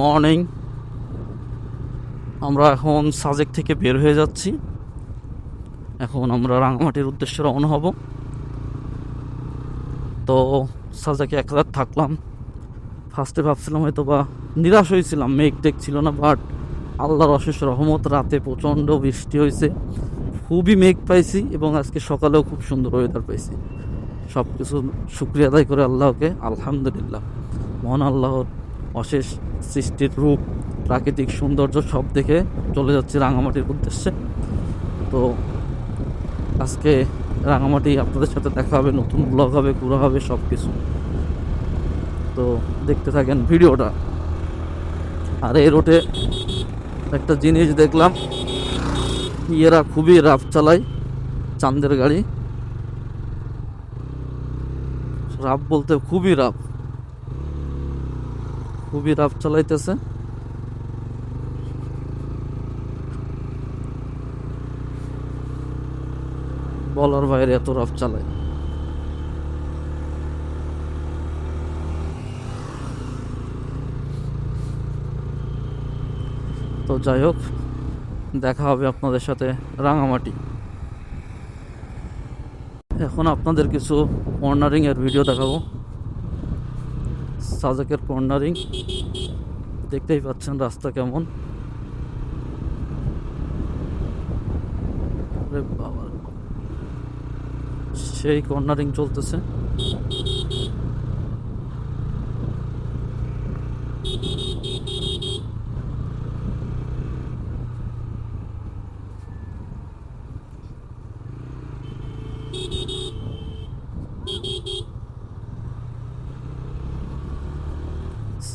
Morning আমরা এখন সাজেক থেকে বের হয়ে যাচ্ছি। এখন আমরা রাঙামাটির উদ্দেশ্যে রওনা হব। তো সাজেকে এক রাত থাকলাম। ফার্স্টে ভাবছিলাম হয়তো বা নিরাশ হয়েছিলাম, মেঘ টেক ছিল না বাট আল্লাহর অশেষ রহমত রাতে প্রচণ্ড বৃষ্টি হয়েছে। খুবই মেঘ পাইছি এবং আজকে সকালেও খুব সুন্দর ওয়েদার পাইছি। সব কিছু শুক্রিয়া আদায় করে আল্লাহকে, আলহামদুলিল্লাহ। মহান আল্লাহর অশেষ সৃষ্টির রূপ, প্রাকৃতিক সৌন্দর্য সব দেখে চলে যাচ্ছে রাঙামাটির উদ্দেশ্যে। তো আজকে রাঙামাটি আপনাদের সাথে দেখা হবে, নতুন ব্লগ হবে, ঘোরা হবে সব কিছু তো দেখতে থাকেন ভিডিওটা। আর এই রোডে একটা জিনিস দেখলাম, ইয়েরা খুবই রাফ চালায় চান্দের গাড়ি। রাফ বলতে খুবই রাফ। খুবই রাফ চালাইতেছে। বলার বাইরে এত রাফ চালায়। তো যাই হোক, দেখা হবে আপনাদের সাথে রাঙামাটি। এখন আপনাদের কিছু কর্নারিং এর ভিডিও দেখাবো। সাজেকের কর্নারিং। দেখতেই পাচ্ছেন রাস্তা কেমন। সেই কর্নারিং চলতেছে।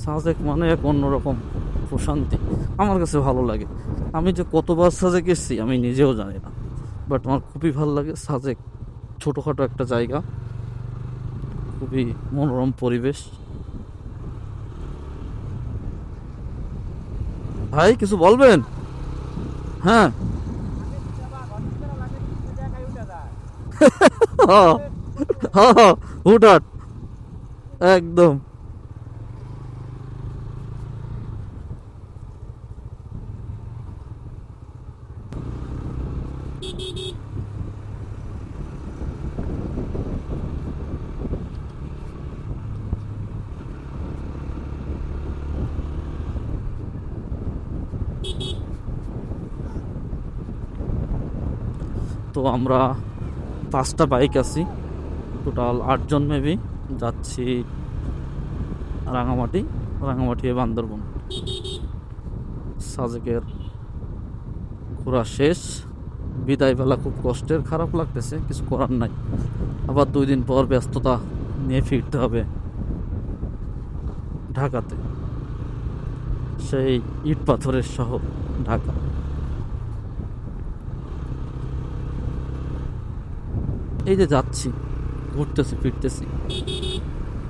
সাজেক মানে এক অন্যরকম প্রশান্তি আমার কাছে ভালো লাগে আমি যে কতবার সাজেক এসেছি আমি নিজেও জানি না বাট আমার খুবই ভালো লাগে সাজেক ছোটোখাটো একটা জায়গা খুবই মনোরম পরিবেশ ভাই কিছু বলবেন হ্যাঁ হুটাট একদম তো আমরা পাঁচটা বাইক আছি। টোটাল আটজন মেবি যাচ্ছি রাঙামাটি রাঙামাটি বান্দরবন। সাজেকের ঘোরা শেষ। বিদায় বেলা খুব কষ্টের, খারাপ লাগতেছে, কিছু করার নাই। আবার দুই দিন পর ব্যস্ততা নিয়ে ফিরতে হবে ঢাকাতে। সেই ইট পাথরের শহর, ঢাকা। এই যে যাচ্ছি, ঘুরতেছি, ফিরতেছি।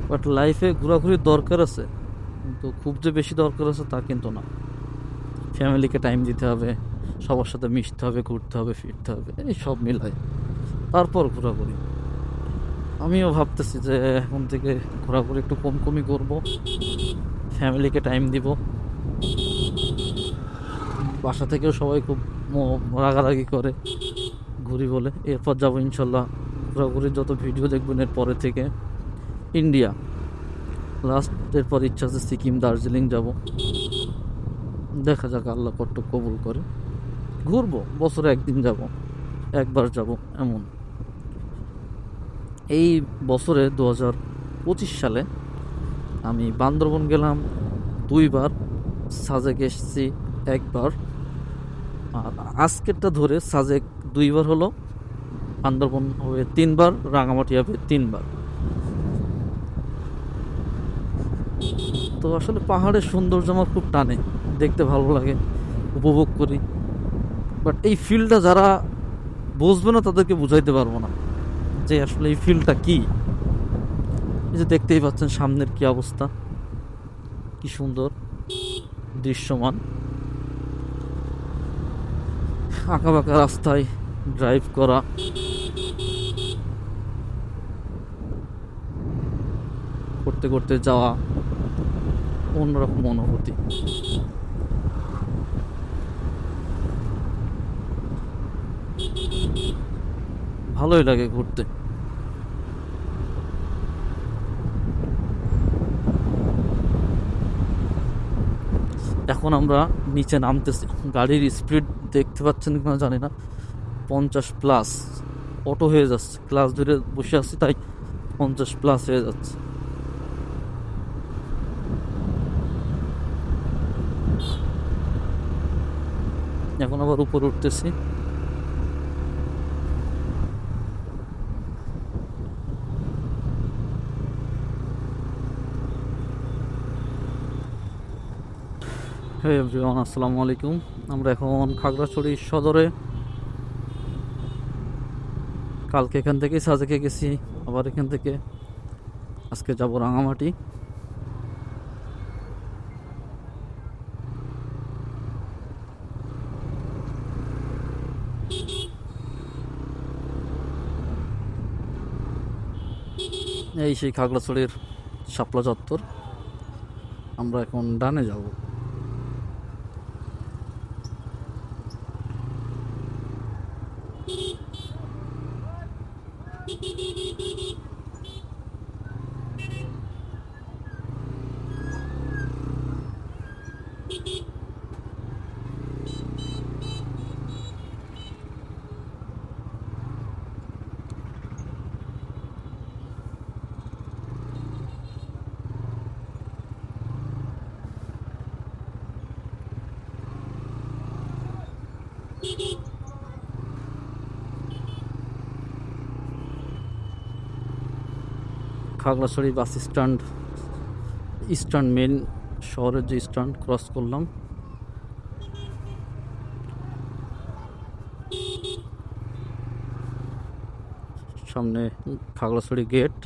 বাট লাইফে ঘোরাঘুরির দরকার আছে, কিন্তু খুব যে বেশি দরকার আছে তা কিন্তু না। ফ্যামিলিকে টাইম দিতে হবে, সবার সাথে মিশতে হবে, ঘুরতে হবে, ফিরতে হবে, এই সব মিলায়। তারপর ঘোরাঘুরি। আমিও ভাবতেছি যে এখন থেকে ঘোরাঘুরি একটু কম কমই করব। ফ্যামিলিকে টাইম দিব। বাসা থেকেও সবাই খুব রাগারাগি করে, ঘুরি বলে। এরপর যাব ইনশাল্লাহ ঘোরাঘুরির যত ভিডিও দেখবেন এর পরে থেকে, ইন্ডিয়া। লাস্ট এরপর ইচ্ছা আছে সিকিম, দার্জিলিং যাব। দেখা যাক আল্লাহ কট্ট কবুল করে। ঘুরবো, বছরে একদিন যাব, একবার যাব, এমন। এই বছরে দু হাজার পঁচিশ সালে আমি বান্দরবন গেলাম, দুইবার। সাজেক এসেছি একবার। আর আজকেরটা ধরে সাজেক দুইবার হলো। বান্দরবন হবে তিনবার, রাঙামাটি হবে তিনবার। তো আসলে পাহাড়ের সৌন্দর্য আমার খুব টানে, দেখতে ভালো লাগে, উপভোগ করি। বাট এই ফিল্ডটা যারা বুঝবে না, তাদেরকে বুঝাইতে পারব না যে আসলে এই ফিল্ডটা কি। এই যে দেখতেই পাচ্ছেন সামনের কি অবস্থা, কি সুন্দর দৃশ্যমান। আঁকা বাঁকা রাস্তায় ড্রাইভ করা। করতে করতে যাওয়া অন্যরকম অনুভূতি। ভালোই লাগে ঘুরতে। এখন আমরা নিচে নামতেছি। গাড়ির স্পিড দেখতে পাচ্ছেন কিনা জানি না। পঞ্চাশ প্লাস অটো হয়ে যাচ্ছে। ক্লাস ধরে বসে আছি, তাই পঞ্চাশ প্লাস হয়ে যাচ্ছে। এখন আবার উপরে উঠতেছি। এভরিওয়ান আসসালামু আলাইকুম। আমরা এখন খাগড়াছড়ি সদরে। কালকে এখান থেকে সাজেকে গেছি, আবার এখান থেকে আজকে যাব রাঙামাটি। এই সেই খাগড়াছড়ির শাপলা চত্বর। আমরা এখন ডানে যাব। Khagrachari bus stand stand main শহরের যে স্ট্যান্ড, ক্রস করলাম। সামনে খাগড়াছড়ি গেট।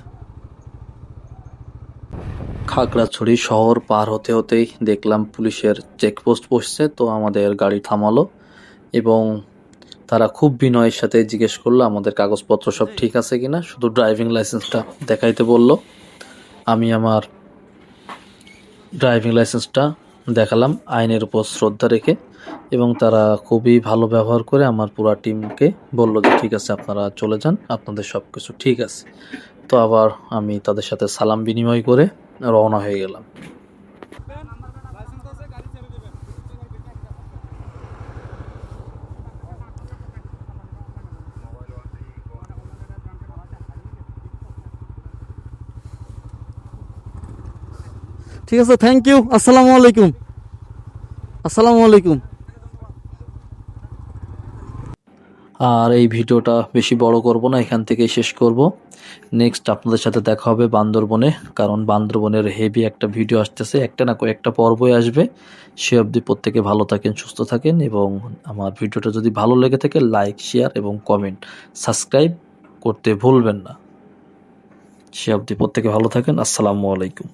খাগড়াছড়ি শহর পার হতে হতেই দেখলাম পুলিশের চেকপোস্ট বসছে, তো আমাদের গাড়ি থামালো এবং তারা খুব বিনয়ের সাথে জিজ্ঞেস করল, আমাদের কাগজপত্র সব ঠিক আছে কিনা? শুধু ড্রাইভিং লাইসেন্সটা দেখাইতে বলল। আমি আমার ড্রাইভিং লাইসেন্সটা দেখালাম আইনের উপর শ্রদ্ধা রেখে এবং তারা খুবই ভালো ব্যবহার করে আমার পুরা টিমকে বলল যে, ঠিক আছে, আপনারা চলে যান, আপনাদের সব কিছু ঠিক আছে। তো আবার আমি তাদের সাথে সালাম বিনিময় করে রওনা হয়ে গেলাম। ঠিক আছে থ্যাংক ইউ আসসালামু আলাইকুম। আসসালামু আলাইকুম। আর এই ভিডিওটা বেশি বড় করব না, এখান থেকেই শেষ করব। নেক্সট আপনাদের সাথে দেখা হবে বান্দরবনে, কারণ বান্দরবনের হেভি একটা ভিডিও আসতেছে। একটা না কয়েকটা পর্বই আসবে। সে অবধি প্রত্যেকে ভালো থাকেন, সুস্থ থাকেন, এবং আমার ভিডিওটা যদি ভালো লেগে থাকে লাইক শেয়ার এবং কমেন্ট সাবস্ক্রাইব করতে ভুলবেন না। সে অবধি প্রত্যেকে ভালো থাকেন। আসসালামু আলাইকুম।